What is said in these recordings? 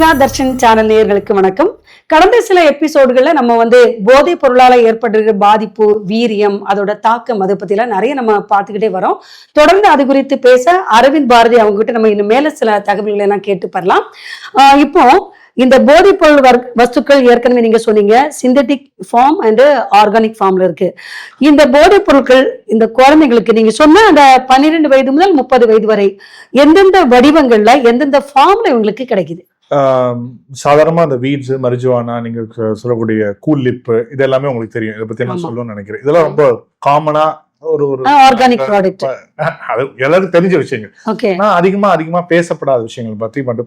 Mega Darshan channel நேயர்களுக்கு வணக்கம். கடந்த சில எபிசோடுகள்ல நம்ம வந்து போதைப் பொருளால் ஏற்படுகிற பாதிப்பு வீரியம் அதோட தாக்கம் அதை பற்றிலாம் நிறைய நம்ம பார்த்துக்கிட்டே வரோம். தொடர்ந்து அது குறித்து பேச அரவிந்த் பாரதி அவங்க கிட்ட நம்ம இன்னும் மேல சில தகவல்களை எல்லாம் கேட்டு பெறலாம். ஆஹ் இப்போ இந்த போதைப் பொருள் வஸ்துக்கள் ஏற்கனவே நீங்க சொன்னீங்க. சிந்தட்டிக் ஃபார்ம் அண்ட் ஆர்கானிக் ஃபார்ம்ல இருக்கு. இந்த போதைப் பொருட்கள் இந்த குழந்தைங்களுக்கு நீங்க சொன்ன அந்த பன்னிரெண்டு வயது முதல் முப்பது வயது வரை எந்தெந்த வடிவங்கள்ல எந்தெந்த ஃபார்ம்ல இவங்களுக்கு கிடைக்குது? ஆம், சாதாரணமா அந்த வீட்ஸ் மரிஜுவானா நீங்க சொ- சொல்லக்கூடிய கூல் லிப் இது எல்லாமே உங்களுக்கு தெரியும். இதை பத்தி நான். சொல்லணும்னு நினைக்கிறேன். இதெல்லாம் ரொம்ப காமனா ஒரு ஒரு ஆர்கானிக் ப்ராடக்ட் அது எல்லாருக்கும் தெரிஞ்ச விஷயங்கள். நான் அதிகமா அதிகமா பேசப்படாத விஷயங்கள் பத்தி மட்டும்.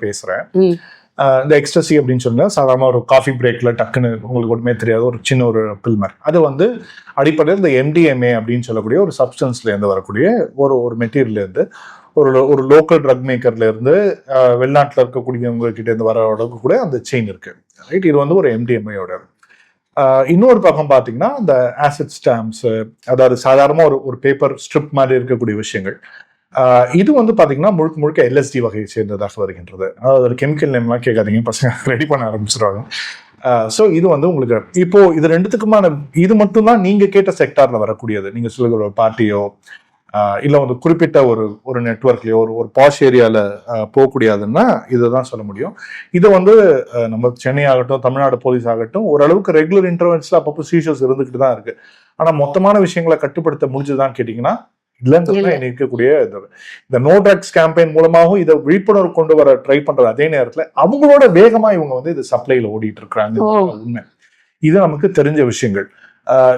ஆஹ் இந்த எக்ஸ்ட்ரசி அப்படின்னு சொன்னா சாதாரண ஒரு காஃபி பிரேக்ல டக்குன்னு உங்களுக்கு ஒன்றுமே தெரியாத. ஒரு சின்ன ஒரு பில்மர் அது வந்து அடிப்படையில் இந்த எம்டிஎம்ஏ அப்படின்னு சொல்லக்கூடிய ஒரு சப்ஸ்டன்ஸ்ல இருந்து வரக்கூடிய ஒரு ஒரு மெட்டீரியல்ல இருந்து ஒரு ஒரு லோக்கல் ட்ரக் மேக்கர்ல இருந்து இருக்கக்கூடியவங்க கிட்டேருந்து வர அளவுக்கு கூட அந்த செயின் இருக்கு. ரைட் இது வந்து ஒரு எம்டிஎம்ஐயோட இன்னொரு பக்கம் பார்த்தீங்கன்னா இந்த ஆசிட் ஸ்டாம்ப்ஸ் அதாவது சாதாரணமாக ஒரு ஒரு பேப்பர் ஸ்ட்ரிப் மாதிரி இருக்கக்கூடிய விஷயங்கள். இது வந்து பார்த்தீங்கன்னா முழுக்க முழுக்க எல்எஸ்டி வகையை சேர்ந்ததாக வருகின்றது. அதாவது ஒரு கெமிக்கல் நேம்லாம் கேட்காதீங்க பசங்க. ரெடி பண்ண ஆரம்பிச்சிருவாங்க. ஸோ இது வந்து உங்களுக்கு இப்போ இது ரெண்டுத்துக்குமான இது மட்டும்தான் நீங்கள் கேட்ட செக்டாரில் வரக்கூடியது. நீங்கள் சொல்லுகிற ஒரு பார்ட்டியோ இல்லை வந்து குறிப்பிட்ட ஒரு ஒரு நெட்ஒர்க்லயோ ஒரு ஒரு பாஷ் ஏரியால போகக்கூடியதுன்னா இதை தான் சொல்ல முடியும் இது வந்து நம்ம சென்னை ஆகட்டும் தமிழ்நாடு போலீஸ் ஆகட்டும் ஓரளவுக்கு ரெகுலர் இன்டர்வென்ஸ்ல அப்பப்போ சீஷர்ஸ் இருந்துகிட்டு தான் இருக்கு ஆனா மொத்தமான விஷயங்களை கட்டுப்படுத்த முடிஞ்சுதான் கேட்டீங்கன்னா இல்லைங்கிறது இல்ல. தான் இன்னைக்கு இருக்கக்கூடிய இது. இந்த நோ ட்ரக்ஸ் கேம்பெயின் மூலமாகவும் இதை விழிப்புணர்வு கொண்டு வர ட்ரை பண்றது அதே நேரத்துல அவங்களோட வேகமா இவங்க வந்து இது சப்ளைல ஓடிட்டு இருக்கிறாங்க. உண்மை இது நமக்கு தெரிஞ்ச விஷயங்கள்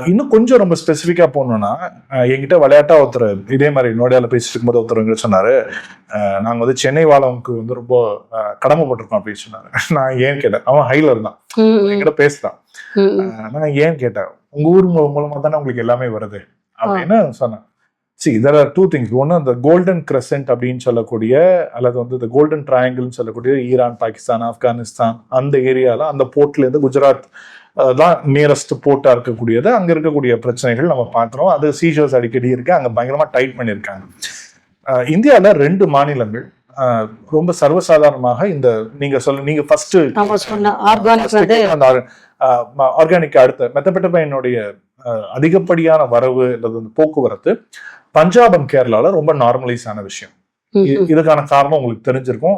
இன்னும் கொஞ்சம் ரொம்ப ஸ்பெசிஃபிக்கா போனோம்னா ஆஹ் என்கிட்ட விளையாட்டா ஒருத்தர் இதே மாதிரி நோடியால பேசிட்டு இருக்கும்போது ஒருத்தர் எங்கிட்ட சொன்னாரு ஆஹ் நாங்க வந்து சென்னை வாழ்வுக்கு வந்து ரொம்ப கடமைப்பட்டிருக்கோம் அப்படின்னு சொன்னாரு. நான் ஏன் கேட்டேன். அவன் ஹைல இருந்தான் ம், ம், என்கிட்ட. ஆஹ் நான் ஏன் கேட்டேன். உங்க ஊர் மூ- மூலமா தானே உங்களுக்கு எல்லாமே வருது? அப்படின்னு சொன்னேன். சி இதர் ஆர் டூ திங்ஸ் ஒன்று அந்த கோல்டன் கிரசன்ட் அப்படின்னு சொல்லக்கூடிய அல்லது வந்து இந்த கோல்டன் ட்ரையாங்கிள்னு சொல்லக்கூடிய ஈரான் பாகிஸ்தான் ஆப்கானிஸ்தான் அந்த ஏரியாவில் அந்த போர்ட்லேருந்து குஜராத் தான் நியரஸ்ட் போர்ட்டாக இருக்கக்கூடியது. அங்கே இருக்கக்கூடிய பிரச்சனைகள் நம்ம பார்க்குறோம். அது சீஷர்ஸ் அடிக்கடி இருக்கு. அங்கே பயங்கரமாக டைட் பண்ணியிருக்காங்க. இந்தியாவில் ரெண்டு மாநிலங்கள் ரொம்ப சர்வசாதாரணமாக இந்த நீங்க சொல்ல நீங்க ஃபர்ஸ்ட் அந்த ஆர்கானிக் அடுத்த மெத்தபெட்டமைனுடைய அதிகப்படியான வரவு அல்லது அந்த போக்குவரத்து பஞ்சாப் அண்ட் கேரளால ரொம்ப நார்மலைஸ் ஆன விஷயம். இதுக்கான காரணம் உங்களுக்கு தெரிஞ்சிருக்கும்.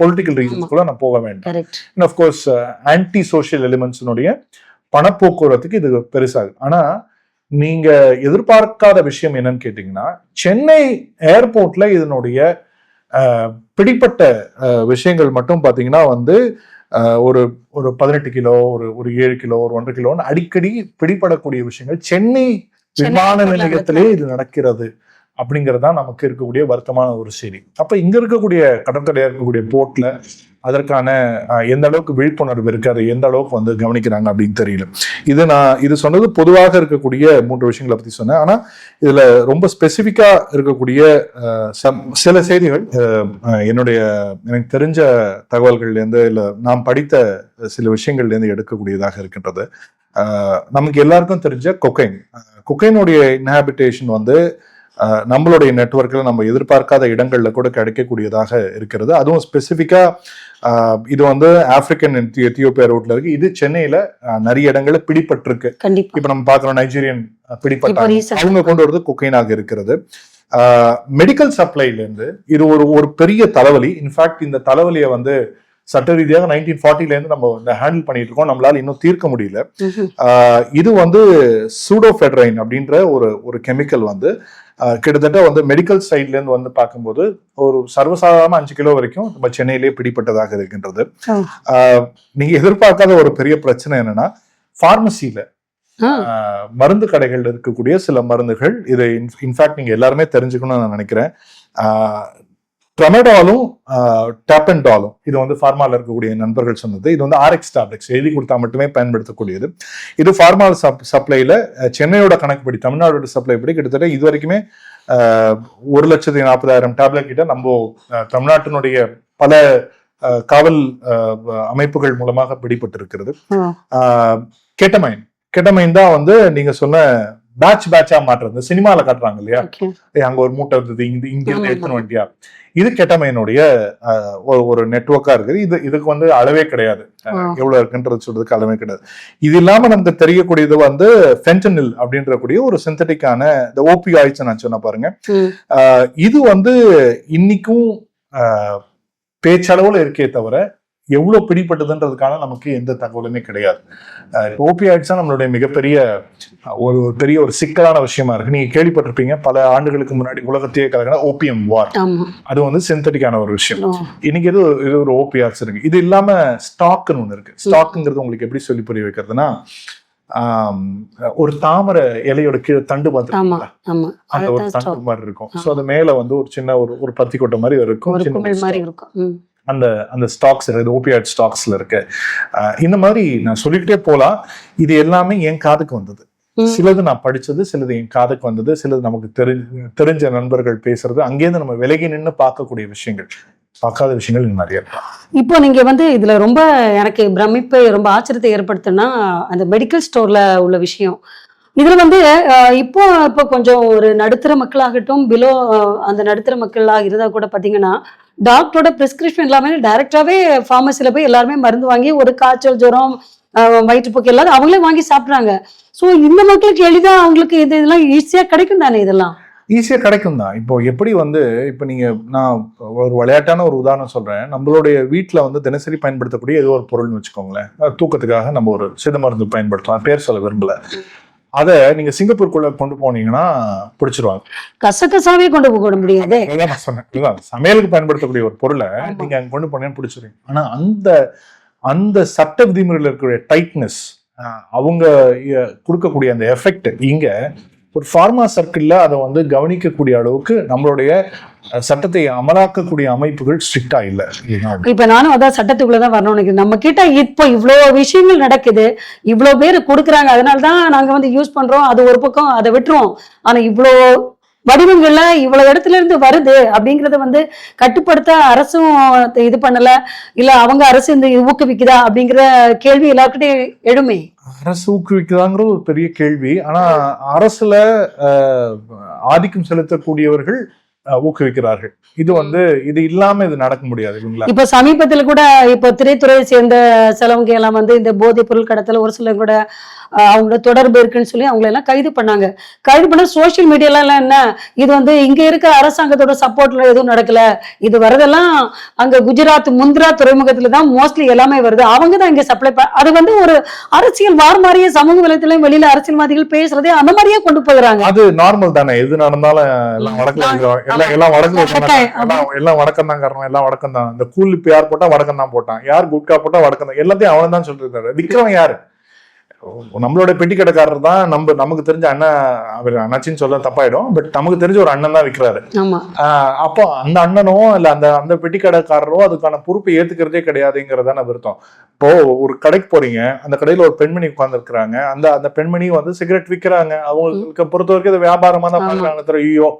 பொலிட்டிக்கல் ரீசன்ஸ் கூட நான் போக வேண்டாம். And of course anti social எலிமெண்ட்ஸினுடைய பணப்போக்குவரத்துக்கு இது பெருசாகுது. ஆனா நீங்க எதிர்பார்க்காத விஷயம் என்னன்னு கேட்டீங்கன்னா சென்னை ஏர்போர்ட்ல இதனுடைய பிடிப்பட்ட விஷயங்கள் மட்டும் பாத்தீங்கன்னா வந்து ஒரு ஒரு பதினெட்டு கிலோ ஒரு ஒரு ஏழு கிலோ ஒரு ஒன்றரை கிலோன்னு அடிக்கடி பிடிபடக்கூடிய விஷயங்கள். சென்னை விமான நிலையத்திலே இது நடக்கிறது. அப்படிங்கறதா நமக்கு இருக்கக்கூடிய வருத்தமான ஒரு செய்தி. அப்போ இங்கே இருக்கக்கூடிய கடற்கரையாக இருக்கக்கூடிய போர்ட்டில் அதற்கான எந்த அளவுக்கு விழிப்புணர்வு இருக்கு? அதை எந்த அளவுக்கு வந்து கவனிக்கிறாங்க அப்படின்னு தெரியல. இது நான் இது சொன்னது பொதுவாக இருக்கக்கூடிய மூன்று விஷயங்களை பற்றி சொன்னேன். ஆனால் இதில் ரொம்ப ஸ்பெசிஃபிக்காக இருக்கக்கூடிய சம்- சில செய்திகள் என்னுடைய எனக்கு தெரிஞ்ச தகவல்கள்லேருந்து இல்லை நாம் படித்த சில விஷயங்கள்லேருந்து எடுக்கக்கூடியதாக இருக்கின்றது. நமக்கு எல்லாருக்கும் தெரிஞ்ச கொக்கைன். கொக்கைனுடைய இன்ஹாபிட்டேஷன் வந்து நம்மளுடைய நெட்வொர்க்கில் நம்ம எதிர்பார்க்காத இடங்கள்ல கூட கிடைக்கக்கூடியதாக இருக்கிறது. அதுவும் ஸ்பெசிஃபிக்கா இது வந்து ஆப்பிரிக்கன் எத்தி- எத்தியோப்பியா ரோட்ல இருக்கு. இது சென்னையில நிறைய இடங்கள்ல பிடிபட்டிருக்கு. இப்ப நம்ம பாக்குறோம் நைஜீரியன் recent- அவங்க கொண்டு வரது கொக்கைனாக இருக்கிறது. மெடிக்கல் சப்ளைல இருந்து இது ஒரு ஒரு பெரிய தலைவலி. இன்ஃபேக்ட் இந்த தலைவலியை வந்து சட்ட ரீதியாக நைன்டீன் ஃபார்ட்டில இருந்து நம்ம இந்த ஹேண்டில் பண்ணிட்டு இருக்கோம். நம்மளால இன்னும் தீர்க்க முடியல. இது வந்து சூடோஃபெட்ரைன் அப்படின்ற ஒரு ஒரு கெமிக்கல் வந்து கிட்டத்தட்ட வந்து மெடிக்கல் சைட்ல இருந்து வந்து பார்க்கும்போது ஒரு சர்வசாதாரண அஞ்சு கிலோ வரைக்கும் நம்ம சென்னையிலேயே பிடிப்பட்டதாக இருக்கின்றது. ஆ. ஆஹ் நீங்க எதிர்பார்க்காத ஒரு பெரிய பிரச்சனை என்னன்னா பார்மசியில ஆ, மருந்து கடைகள்ல இருக்கக்கூடிய சில மருந்துகள் இதை இன்ஃபேக்ட் நீங்க எல்லாருமே தெரிஞ்சுக்கணும்னு நான் நினைக்கிறேன். ட்ரமெடாலும் டேப்பன்டாலும் இது வந்து ஃபார்மால இருக்கக்கூடிய நண்பர்கள் சொன்னது. இது வந்து ஆர்எக்ஸ் டேப்லெட்ஸ் எழுதி கொடுத்தா மட்டுமே பயன்படுத்தக்கூடியது. இது ஃபார்மால் சப் சப்ளைல அஹ், சென்னையோட கணக்குப்படி தமிழ்நாடோட சப்ளை படி கிட்டத்தட்ட இது வரைக்குமே ஒரு லட்சத்தி நாற்பதாயிரம் டேப்லெட் கிட்ட நம்ம தமிழ்நாட்டினுடைய பல காவல் அமைப்புகள் மூலமாக பிடிபட்டிருக்கிறது. ஆ. கெட்டமைன் கெட்டமைன் தான் வந்து நீங்க சொன்ன பேட்ச் பேட்சா மாற்றுறது. சினிமால காட்டுறாங்க இல்லையா? அங்க ஒரு மூட்டை இருந்தது இங்க இங்க இருந்து எடுத்துன்னு வந்துட்டியா இது கெட்டமைனுடைய அஹ், ஒரு ஒரு நெட்ஒர்க்கா இருக்குது. இது இதுக்கு வந்து அளவே கிடையாது. எவ்வளவு இருக்குன்றது சொல்றதுக்கு அளவே கிடையாது. இது இல்லாம நமக்கு தெரியக்கூடியது வந்து ஃபென்டனில் அப்படின்ற கூடிய ஒரு சிந்தட்டிக்கான இந்த ஓபியாய்ஸ் நான் சொன்ன பாருங்க. இது வந்து இன்னைக்கும் பேச்சளவுல இருக்கே தவிர எவ்வளவு பிடிப்பட்டதுன்றதுக்கான நமக்கு எந்த தகவலுமே கிடையாது. ஓபியாய்ட்ஸ் தான் நம்மளுடைய மிகப்பெரிய ஒரு பெரிய ஒரு சிக்கலான விஷயமா இருக்கு. நீங்க கேள்விப்பட்டிருப்பீங்க பல ஆண்டுகளுக்கு முன்னாடி உலகத்தையே கலக்கின ஓபிஎம் வார் அது வந்து சிந்தட்டிக்கான ஒரு விஷயம். இன்னைக்கு இது ஒரு- இது ஒரு ஓபிஆர்ஸ் இருக்கு. இது இல்லாம ஸ்டாக்னு ஒண்ணு இருக்கு. ஸ்டாக்ங்கிறது உங்களுக்கு எப்படி சொல்லி புரிய வைக்கிறதுனா ஒரு தாமரை இலையோட கீழே தண்டு பார்த்துருக்கீங்களா ஆமா அந்த ஒரு தண்டு. மாதிரி இருக்கும். சோ அது மேல வந்து ஒரு சின்ன ஒரு ஒரு பத்தி கொட்டை மாதிரி இருக்கும். அந்த அந்த ஸ்டாக்ஸ் இருக்குது ஓபியாய்ட் ஸ்டாக்ஸ்ல இருக்கு. இந்த மாதிரி நான் சொல்லிக்கிட்டே போலாம். இது எல்லாமே என் காதுக்கு வந்தது. சிலது நான் படிச்சது சிலது என் காதுக்கு வந்தது சிலது நமக்கு தெரிஞ்ச தெரிஞ்ச நண்பர்கள் பேசுறது அங்கேருந்து நம்ம விலகி நின்று பார்க்கக்கூடிய விஷயங்கள். பார்க்காத விஷயங்கள் நிறைய இப்போ நீங்க வந்து இதுல ரொம்ப எனக்கு பிரமிப்பு ரொம்ப ஆச்சரியத்தை ஏற்படுத்துனா அந்த மெடிக்கல் ஸ்டோர்ல உள்ள விஷயம். இதுல வந்து இப்போ இப்போ கொஞ்சம் ஒரு நடுத்தர மக்களாகட்டும் பிலோ அந்த நடுத்தர மக்களாக இருந்தா கூட பாத்தீங்கன்னா டாக்டரோட பிரிஸ்கிரிப்ஷன் எல்லாமே டைரக்டாவே ஃபார்மசில போய் எல்லாருமே மருந்து வாங்கி ஒரு காய்ச்சல் ஜுரம் வயிற்றுப்போக்கு எல்லாரும் அவங்களே வாங்கி சாப்பிட்றாங்க. ஸோ இந்த மக்களுக்கு எளிதா அவங்களுக்கு இது இதெல்லாம் ஈஸியாக கிடைக்கும் தானே இதெல்லாம்? ஈஸியாக கிடைக்கும் தான். இப்போ எப்படி வந்து இப்போ நீங்க நான் ஒரு விளையாட்டான ஒரு உதாரணம் சொல்றேன். நம்மளுடைய வீட்டில் வந்து தினசரி பயன்படுத்தக்கூடிய ஏதோ ஒரு பொருள்னு வச்சுக்கோங்களேன். தூக்கத்துக்காக நம்ம ஒரு சித மருந்து பயன்படுத்தலாம். பேர் சொல்ல விரும்பலை. அதை நீங்க சிங்கப்பூருக்குள்ள கொண்டு போனீங்கன்னா பிடிச்சிருவாங்க. கசகசாவே கொண்டு போக முடியாதே. நான் சொன்னேன். சமையலுக்கு பயன்படுத்தக்கூடிய ஒரு பொருளை. நீங்க அங்க கொண்டு போனீங்கன்னு பிடிச்சிருங்க ஆனா அந்த அந்த சட்ட விதிமுறையில் இருக்கக்கூடிய டைட்னஸ் அவங்க கொடுக்கக்கூடிய அந்த எஃபெக்ட் இங்க ஒரு ஃபார்மா சர்க்கிள்ல அதை வந்து கவனிக்கக்கூடிய அளவுக்கு நம்மளுடைய சட்டத்தை அமலாக்கக்கூடிய அமைப்புகள் ஸ்ட்ரிக்டா இல்ல. இப்ப நானும் அதான் சட்டத்துக்குள்ளதான் வரணும்னு நினைக்கிறேன். நம்ம கிட்ட இப்போ இவ்வளோ விஷயங்கள் நடக்குது. இவ்வளோ பேர் கொடுக்குறாங்க. அதனால தான் நாங்க வந்து யூஸ் பண்றோம். அது ஒரு பக்கம் அதை விட்டுருவோம். ஆனா இவ்வளோ வடிவங்கள்ல இவ்வளவு இடத்துல இருந்து வருது அப்படிங்கறத வந்து கட்டுப்படுத்த அரசும் இது பண்ணல. இல்ல அவங்க அரசு இந்த ஊக்குவிக்குதா அப்படிங்கிற கேள்வி எல்லாருக்கிட்டையும் எழுமே. அரசு ஊக்குவிக்குதாங்கிறது ஒரு பெரிய கேள்வி. ஆனா அரசுல ஆதிக்கம் செலுத்தக்கூடியவர்கள் ஊக்குவிக்கிறார்கள். இது வந்து இது இல்லாம இது நடக்க முடியாது இல்லைங்களா? இப்ப சமீபத்தில் கூட இப்ப திரைத்துறையை சேர்ந்த சிலவங்க எல்லாம் வந்து இந்த போதைப் பொருள் கடத்தல ஒரு சிலர் கூட அவங்களோட தொடர்பு இருக்குன்னு சொல்லி அவங்கள எல்லாம் கைது பண்ணாங்க. கைது பண்ண சோஷியல் மீடியால எல்லாம் என்ன? இது வந்து இங்க இருக்க அரசாங்கத்தோட சப்போர்ட்ல எதுவும் நடக்கல. இது வரதெல்லாம் அங்க குஜராத் முந்திரா துறைமுகத்துல தான் மோஸ்ட்லி எல்லாமே வருது. அவங்க தான் இங்க சப்ளை அது வந்து ஒரு அரசியல் வார் மாதிரியே சமூக வலைத்தளம் வெளியில அரசியல்வாதிகள் பேசுறதே அந்த மாதிரியே கொண்டு போகிறாங்க அது நார்மல் தானே. எது நடந்தாலும் எல்லாம் வடக்கு எல்லாம் எல்லாம் வடக்கம் தான் காரணம். எல்லாம் வடக்கம் தான். இந்த கூல் யார் போட்டா வடக்கம் தான் போட்டான். யார் குட்கா போட்டா வடக்கம் தான். எல்லாத்தையும் அவன் தான் சொல்லிருக்காரு விக்கிறவன் யாரு? நம்மளோட பெட்டி கடைக்காரர் தான் நம்ம நமக்கு தெரிஞ்ச அண்ணன் அவர் அண்ணாச்சின்னு சொல்ல தப்பாயிடும். பட் நமக்கு தெரிஞ்ச ஒரு அண்ணன் தான் விற்கிறாரு அப்போ அந்த அண்ணனோ இல்ல அந்த அந்த பெட்டி கடைக்காரரோ அதுக்கான பொறுப்பை ஏத்துக்கிறதே கிடையாதுங்கிறதான விருத்தம். இப்போ ஒரு கடைக்கு போறீங்க அந்த கடையில ஒரு பெண்மணி உட்கார்ந்துருக்காங்க அந்த அந்த பெண்மணி வந்து சிகரெட் விற்கிறாங்க அவங்களுக்கு பொறுத்த வரைக்கும் அது வியாபாரமா தான். பாக்குறாங்க ஐயோ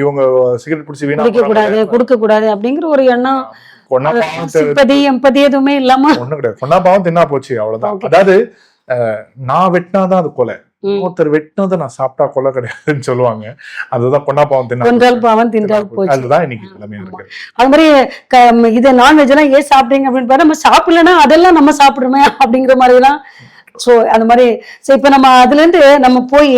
இவங்க சிகரெட் பிடிச்சி வீணா கூடாது கொடுக்க கூடாது அப்படிங்கிற ஒரு எண்ணம். கொண்டா பாவம் எதுவுமே இல்லாம. ஒண்ணும் கிடையாது. கொண்டா பாவம் தின்னா போச்சு அவ்வளவுதான். அதாவது நான் வெட்டினாதான் அது கொலை. ஒருத்தர் வெட்டினதை நான் சாப்பிட்டா கொலை கிடையாதுன்னு சொல்லுவாங்க. அதுதான் கொண்டா பாவம் தின்னா கொன்றால் போச்சு. பாவம் தின்றால் போச்சு. அதுதான் இன்னைக்கு நிலைமையா இருக்கு. அது மாதிரி இது நான்வெஜ் எல்லாம் ஏன் சாப்பிடுறீங்க அப்படின்னு பார்த்தா நம்ம சாப்பிடலன்னா அதெல்லாம் நம்ம சாப்பிடுறோமே அப்படிங்கிற மாதிரி எல்லாம் ஸோ அந்த மாதிரி ஸோ இப்போ நம்ம அதுல இருந்து நம்ம போய்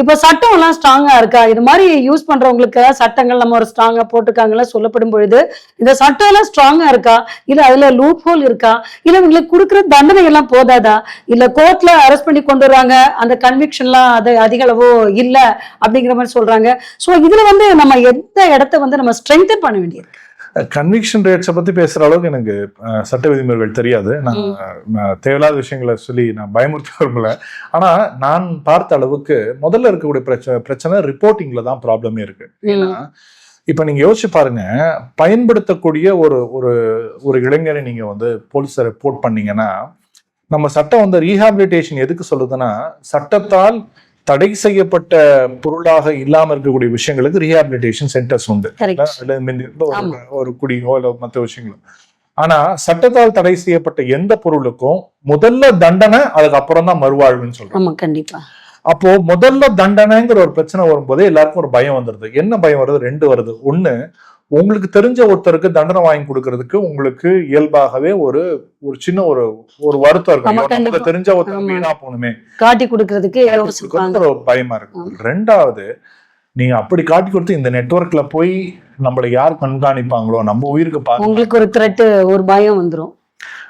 இப்போ சட்டம் எல்லாம் ஸ்ட்ராங்கா இருக்கா? இது மாதிரி யூஸ் பண்றவங்களுக்கு சட்டங்கள் நம்ம ஒரு ஸ்ட்ராங்கா போட்டிருக்காங்கல்ல சொல்லப்படும் பொழுது இந்த சட்டம் எல்லாம் ஸ்ட்ராங்கா இருக்கா? இல்லை அதுல லூப் ஹோல் இருக்கா? இல்ல உங்களுக்கு கொடுக்குற தண்டனை எல்லாம் போதாதா? இல்ல கோர்ட்ல அரெஸ்ட் பண்ணி கொண்டு வர்றாங்க அந்த கன்விக்ஷன்லாம் அது அதிக அளவோ இல்லை அப்படிங்கிற மாதிரி சொல்றாங்க. ஸோ இதுல வந்து நம்ம எந்த இடத்த வந்து நம்ம ஸ்ட்ரெங்தன் பண்ண வேண்டியது கன்விக்ஷன் ரேட்ஸை பத்தி பேசுற அளவுக்கு எனக்கு சட்ட விதிமுறைகள் தெரியாது. நான் தேவையில்லாத விஷயங்களை சொல்லி நான் பயமுறுத்த விரும்பல. ஆனா நான் பார்த்த அளவுக்கு முதல்ல இருக்கக்கூடிய பிரச்சனை பிரச்சனை ரிப்போர்ட்டிங்ல தான் ப்ராப்ளமே இருக்கு. ஏன்னா இப்ப நீங்க யோசிச்சு பாருங்க. பயன்படுத்தக்கூடிய ஒரு ஒரு ஒரு இளைஞரை நீங்க வந்து போலீஸை ரிப்போர்ட் பண்ணீங்கன்னா நம்ம சட்டம் வந்து ரீஹாபிலிட்டேஷன் எதுக்கு சொல்லுதுன்னா சட்டத்தால் தடை செய்யப்பட்ட பொருளாக இல்லாம இருக்கக்கூடிய விஷயங்களுக்கு ரீஹாபிலிட்டேஷன் சென்டர்ஸ் உண்டு. ஒரு- குடியோ இல்ல மற்ற விஷயங்களும். ஆனா சட்டத்தால் தடை செய்யப்பட்ட எந்த பொருளுக்கும் முதல்ல தண்டனை அதுக்கப்புறம் தான் மறுவாழ்வுன்னு சொல்றோம் ஆமா கண்டிப்பா. அப்போ முதல்ல தண்டனைங்கிற ஒரு பிரச்சனை வரும்போதே எல்லாருக்கும் ஒரு பயம் வந்துருது. என்ன பயம் வருது? ரெண்டு வருது. ஒண்ணு உங்களுக்கு தெரிஞ்ச ஒருத்தருக்கு தண்டனை வாங்கி கொடுக்கறதுக்கு உங்களுக்கு இயல்பாகவே ஒரு ஒரு சின்ன ஒரு ஒரு வருத்தம் இருக்கு ஆமா, ஐயோ, நமக்கு. தெரிஞ்ச ஒருத்தர். வீணா போகணுமே. காட்டி கொடுக்கறதுக்கு பயமா இருக்கு. ரெண்டாவது நீங்க அப்படி காட்டி கொடுத்து இந்த நெட்வொர்க்ல போய் நம்மளை யார் கண்காணிப்பாங்களோ நம்ம உயிருக்கு பாருங்க உங்களுக்கு ஒரு த்ரெட்டு ஒரு பயம் வந்துரும்.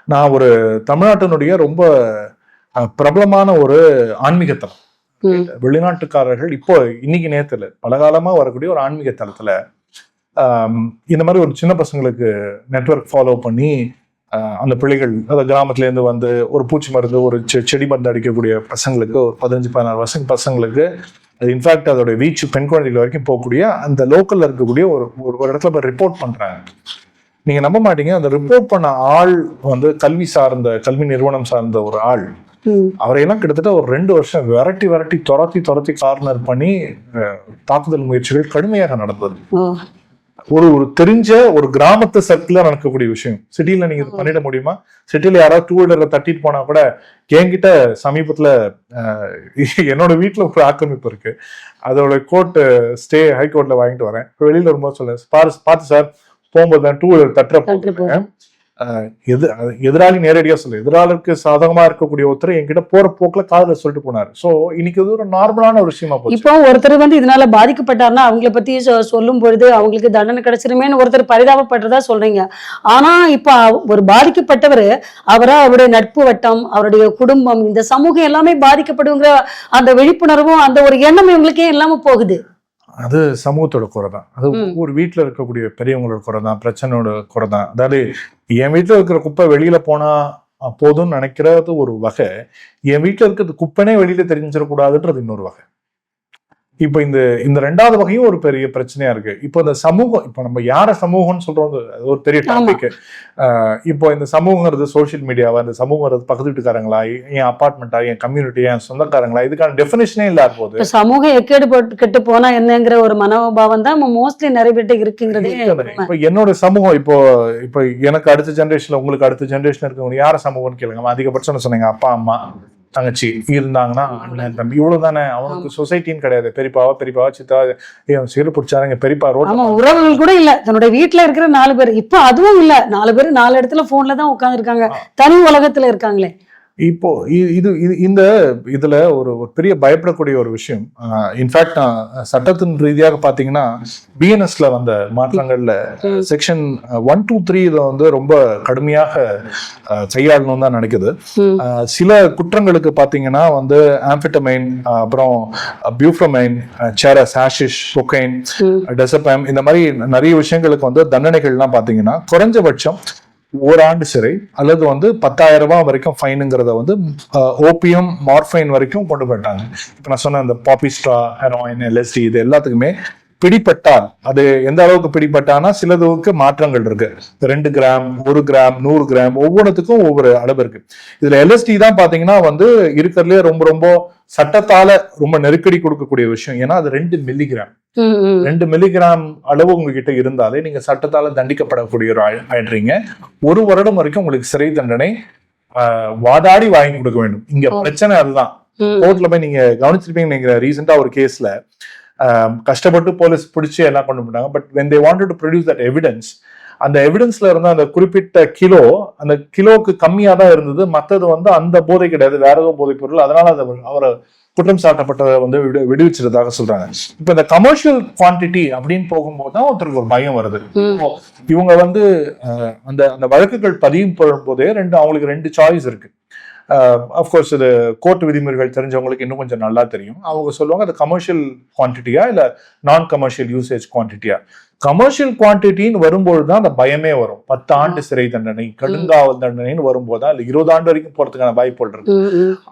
நான் ஒரு தமிழ்நாட்டினுடைய ரொம்ப பிரபலமான ஒரு ஆன்மீகத்தலம். ம். வெளிநாட்டுக்காரர்கள் இப்போ இன்னைக்கு நேரத்துல பல காலமா வரக்கூடிய ஒரு ஆன்மீக தளத்துல இந்த மாதிரி ஒரு சின்ன பசங்களுக்கு நெட்வொர்க் ஃபாலோ பண்ணி அந்த பிள்ளைகள் அதாவது கிராமத்துல இருந்து வந்து ஒரு பூச்சி மருந்து ஒரு செ- செடி மருந்து அடிக்கக்கூடிய பசங்களுக்கு ஒரு பதினஞ்சு பதினாறு வருஷம் பசங்களுக்கு அது இன்ஃபேக்ட் அதோட வீச்சு பெண் குழந்தைகள் வரைக்கும் போகக்கூடிய அந்த லோக்கல்ல இருக்கக்கூடிய ஒரு ஒரு ஒரு இடத்துல போய் ரிப்போர்ட் பண்றாங்க. நீங்க நம்ப மாட்டீங்க அந்த ரிப்போர்ட் பண்ண ஆள் வந்து கல்வி சார்ந்த கல்வி நிறுவனம் சார்ந்த ஒரு ஆள். அவரையெல்லாம் கிட்டத்தட்ட ஒரு ரெண்டு வருஷம் விரட்டி விரட்டி துரத்தி துரத்தி கார்னர் பண்ணி தாக்குதல் முயற்சிகள் கடுமையாக நடந்தது. ஒரு ஒரு தெரிஞ்ச ஒரு கிராமத்து சர்க்கிள்ல நடக்கக்கூடிய விஷயம். சிட்டில நீங்க இது பண்ணிட முடியுமா? சிட்டில யாராவது டூ வீலரை தட்டிட்டு போனா கூட என்கிட்ட சமீபத்துல என்னோட வீட்டுல ஒரு ஆக்கிரமிப்பு இருக்கு. அதோட கோர்ட் ஸ்டே ஹைகோர்ட்ல வாங்கிட்டு வரேன். வெளியில வரும்போது சொல்ல பாரு பார்த்து சார் போகும்போது தான் டூ வீலர் தட்டுற. அஹ் எது எதிராளி நேரடியாக சொல்லு. எதிராளிக்கு சாதகமாக இருக்கக்கூடிய ஒருத்தர் என்கிட்ட போற போக்கில் காதுல சொல்லிட்டு போனார். ஸோ இன்னைக்கு இது ஒரு நார்மலான ஒரு விஷயமா போச்சு. இப்போ ஒருத்தர் வந்து இதனால பாதிக்கப்பட்டாருன்னா அவங்கள பத்தி சொல்லும் பொழுது அவங்களுக்கு தண்டனை கிடைச்சிருமேன்னு ஒருத்தர் பரிதாபப்படுறதா சொல்றீங்க. ஆனா இப்போ ஒரு பாதிக்கப்பட்டவர் அவரா அவருடைய நட்பு வட்டம் அவருடைய குடும்பம் இந்த சமூகம் எல்லாமே பாதிக்கப்படுங்கிற அந்த விழிப்புணர்வும் அந்த ஒரு எண்ணம் இவங்களுக்கே இல்லாம போகுது. அது சமூகத்தோட குறை தான் அது. ஒரு வீட்டுல இருக்கக்கூடிய பெரியவங்களோட குறை தான் பிரச்சனையோட குறை தான் அதாவது என் வீட்டுல இருக்கிற குப்பை வெளியில போனா அஹ், போதும்னு நினைக்கிறது ஒரு வகை என் வீட்டுல இருக்கிறது குப்பைனே வெளியில தெரிஞ்சிடக்கூடாதுன்றது இன்னொரு வகை. இப்போ இந்த இந்த ரெண்டாவது வகையும் ஒரு பெரிய பிரச்சனையா இருக்கு. இப்போ இந்த சமூகம் இப்போ நம்ம யார சமூகம்னு சொல்றோம்? அது ஒரு பெரிய. டாபிக் இப்போ இந்த சமூகங்கிறது சோஷியல் மீடியாவா இந்த சமூகங்கிறது பக்கத்து வீட்டுக்காரங்களா? என் அபார்ட்மெண்ட்டா என் கம்யூனிட்டி என் சொந்தக்காரங்களா? இதுக்கான டெஃபினேஷனே இல்லாத இப்ப சமூகம் எக்கேடு போட்டு கெட்டு போனா என்னங்கிற ஒரு மனோபாவம் தான் மோஸ்ட்லி நிறைய பேர்ட்ட இருக்குங்கிறதே. இப்ப என்னோட சமூகம் இப்போ இப்போ எனக்கு அடுத்த ஜெனரேஷன்ல உங்களுக்கு அடுத்த ஜெனரேஷன் இருக்கவங்க யார சமூகம்னு கேளுங்க. அதிகபட்சம் சொன்னீங்க அப்பா அம்மா. தங்கச்சி இருந்தாங்கன்னா அண்ணன் தம்பி. இவ்வளவு தானே அவனுக்கு சொசைட்டின்னு கிடையாது. பெரியப்பாவா பெரியப்பாவா சித்தா சீர பிடிச்சாருங்க. பெரியப்பா ரோட் ஆமா உறவுகள் கூட இல்ல. தன்னுடைய வீட்டுல இருக்கிற நாலு பேர். இப்ப அதுவும் இல்ல. நாலு பேர் நாலு இடத்துல போன்ல தான் உட்கார்ந்து இருக்காங்க தனி உலகத்துல இருக்காங்களே. இப்போ இது இது இந்த இதுல ஒரு ஒரு பெரிய பயப்படக்கூடிய ஒரு விஷயம் இன்ஃபேக்ட் நான் சட்டத்தின் ரீதியாக பாத்தீங்கன்னா பிஎன்எஸ்ல வந்த மாற்றங்கள்ல. செக்ஷன் ஒன் டூ த்ரீ இதை வந்து ரொம்ப கடுமையாக கையாளணும் தான் நினைக்குது சில குற்றங்களுக்கு பாத்தீங்கன்னா வந்து ஆம்பிட்டமைன் அப்புறம் பியூஃப்ரமைன் சேரஸ் ஆஷிஷ் கொக்கைன் ம். டெசப்பம் இந்த மாதிரி நிறைய விஷயங்களுக்கு வந்து தண்டனைகள்லாம் பாத்தீங்கன்னா குறைஞ்சபட்சம் ஓராண்டு சிறை அல்லது வந்து பத்தாயிரம் ரூபாய் வரைக்கும் ஃபைனுங்கிறத வந்து ஓபியம் மார்ஃபைன் வரைக்கும் கொண்டு போயிட்டாங்க. இப்போ நான் சொன்ன இந்த பாபிஸ்ட்ரா ஹெரோயின் எல்எஸ்டி இது எல்லாத்துக்குமே பிடிப்பட்டால் அது எந்த அளவுக்கு பிடிப்பட்டானா சிலதுக்கு மாற்றங்கள் இருக்கு. ரெண்டு கிராம் ஒரு கிராம் நூறு கிராம் ஒவ்வொன்றுத்துக்கும் ஒவ்வொரு அளவு இருக்கு. இதுல எல்எஸ்டி தான் பாத்தீங்கன்னா வந்து இருக்கிறதுலே ரொம்ப ரொம்ப சட்டத்தால ரொம்ப நெருக்கடி கொடுக்கக்கூடிய விஷயம். ஏன்னா அது ரெண்டு மில்லிகிராம் ரெண்டு மில்லிகிராம் அளவு உங்ககிட்ட இருந்தாலே நீங்க சட்டத்தால தண்டிக்கப்படக்கூடிய ஒரு ஆயிடுறீங்க. ஒரு வருடம் வரைக்கும் உங்களுக்கு சிறை தண்டனை வாதாடி வாங்கி கொடுக்க வேண்டும். இங்க. பிரச்சனை அதுதான். கோர்ட்ல போய் நீங்க கவனிச்சிருப்பீங்க நீங்க ரீசெண்டா ஒரு கேஸ்ல கஷ்டப்பட்டு போலீஸ் பிடிச்சி எல்லாம் கொண்டு போனாங்க but when they wanted to produce that evidence அந்த எவிடன்ஸ்ல இருந்த அந்த குறிப்பிட்ட கிலோ அந்த கிலோக்கு கம்மியா தான் இருந்தது. மத்தது வந்து அந்த போதை கிடையாது. வேற ஏதோ போதைப் பொருள். அதனால அதை அவரை குற்றம் சாட்டப்பட்டதை வந்து விடு விடுவிச்சிருதாக சொல்றாங்க. இப்ப இந்த கமர்ஷியல் குவான்டிட்டி அப்படின்னு போகும்போது தான் ஒருத்தருக்கு ஒரு பயம் வருது. இவங்க வந்து அந்த அந்த வழக்குகள் பதியும் போதே ரெண்டு அவங்களுக்கு ரெண்டு சாய்ஸ் இருக்கு. அஃப்கோர்ஸ் இது கோர்ட் விதிமுறைகள் தெரிஞ்சவங்களுக்கு இன்னும் கொஞ்சம் நல்லா தெரியும். அவங்க சொல்லுவாங்க அது கமர்ஷியல் குவான்டிட்டியா இல்ல நான் கமர்ஷியல் யூசேஜ் குவான்டிட்டியா கமர்ஷியல் குவான்டிட்டின்னு வரும்போது தான் அந்த பயமே வரும். பத்து ஆண்டு சிறை தண்டனை கடுங்காவல் தண்டனைன்னு வரும்போது தான் இல்ல இருபது ஆண்டு வரைக்கும் போறதுக்கான வாய்ப்புகள் இருக்கு.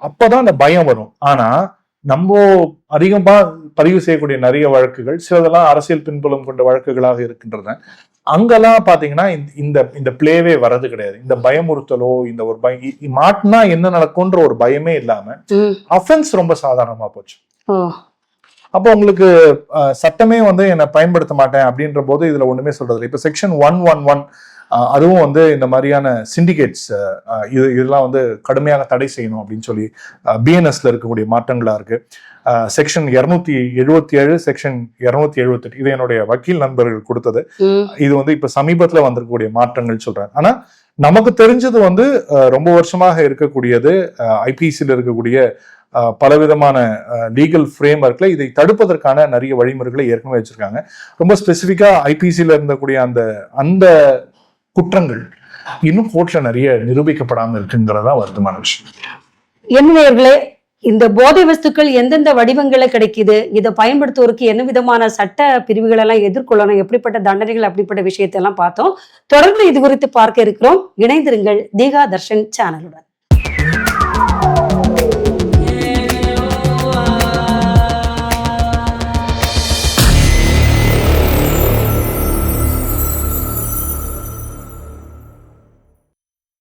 அப்பதான் அந்த பயம் வரும். ஆனா நம்ம அதிகமா பதிவு செய்யக்கூடிய நிறைய வழக்குகள் சிலதெல்லாம் அரசியல் பின்புலம் கொண்ட வழக்குகளாக இருக்கின்றன. அங்கெல்லாம் பாத்தீங்கன்னா இந்த- இந்த பிளேவே வரது கிடையாது. இந்த பயமுறுத்தலோ இந்த ஒரு பயம் மாட்டினா என்ன நடக்கும்ன்ற ஒரு பயமே இல்லாம. அஃபென்ஸ் ரொம்ப சாதாரணமா போச்சு. அப்போ உங்களுக்கு சட்டமே வந்து என்னை பயன்படுத்த மாட்டேன் அப்படின்ற போது இதுல ஒண்ணுமே சொல்றது இல்லை. இப்ப செக்ஷன் ஒன் ஒன் ஒன் அதுவும் வந்து இந்த மாதிரியான சிண்டிகேட்ஸ் இது இதெல்லாம் வந்து கடுமையாக தடை செய்யணும் அப்படின்னு சொல்லி பிஎன்எஸ்ல இருக்கக்கூடிய மாற்றங்களா இருக்கு. செக்ஷன் இருநூத்தி எழுபத்தி ஏழு செக்ஷன் இருநூத்தி எழுபத்தெட்டு இது என்னுடைய வக்கீல் நண்பர்கள் கொடுத்தது. இது வந்து இப்ப சமீபத்துல வந்திருக்கக்கூடிய மாற்றங்கள் சொல்றேன். ஆனா நமக்கு தெரிஞ்சது வந்து ரொம்ப வருஷமாக இருக்கக்கூடியது ஐபிசியில் இருக்கக்கூடிய பலவிதமான லீகல் ஃப்ரேம் ஒர்க்கில் இதை தடுப்பதற்கான நிறைய வழிமுறைகளை ஏற்கனவே வச்சிருக்காங்க. ரொம்ப ஸ்பெசிஃபிக்காக ஐபிசியில் இருந்தக்கூடிய அந்த அந்த குற்றங்கள் இன்னும் கோர்ட்டில் நிறைய நிரூபிக்கப்படாமல் இருக்குங்கிறதா வருத்தமான விஷயம். என்னுடையவர்களே இந்த போதை வஸ்துக்கள் எந்தெந்த வடிவங்களை கிடைக்குது? இதை பயன்படுத்துவோருக்கு என்ன விதமான சட்ட பிரிவுகள் எல்லாம் எதிர்கொள்ளணும்? எப்படிப்பட்ட தண்டனைகள் அப்படிப்பட்ட விஷயத்தை எல்லாம் பார்த்தோம். தொடர்ந்து இது குறித்து பார்க்க இருக்கிறோம். இணைந்திருங்கள் தீகா தர்ஷன் சேனலுடன்.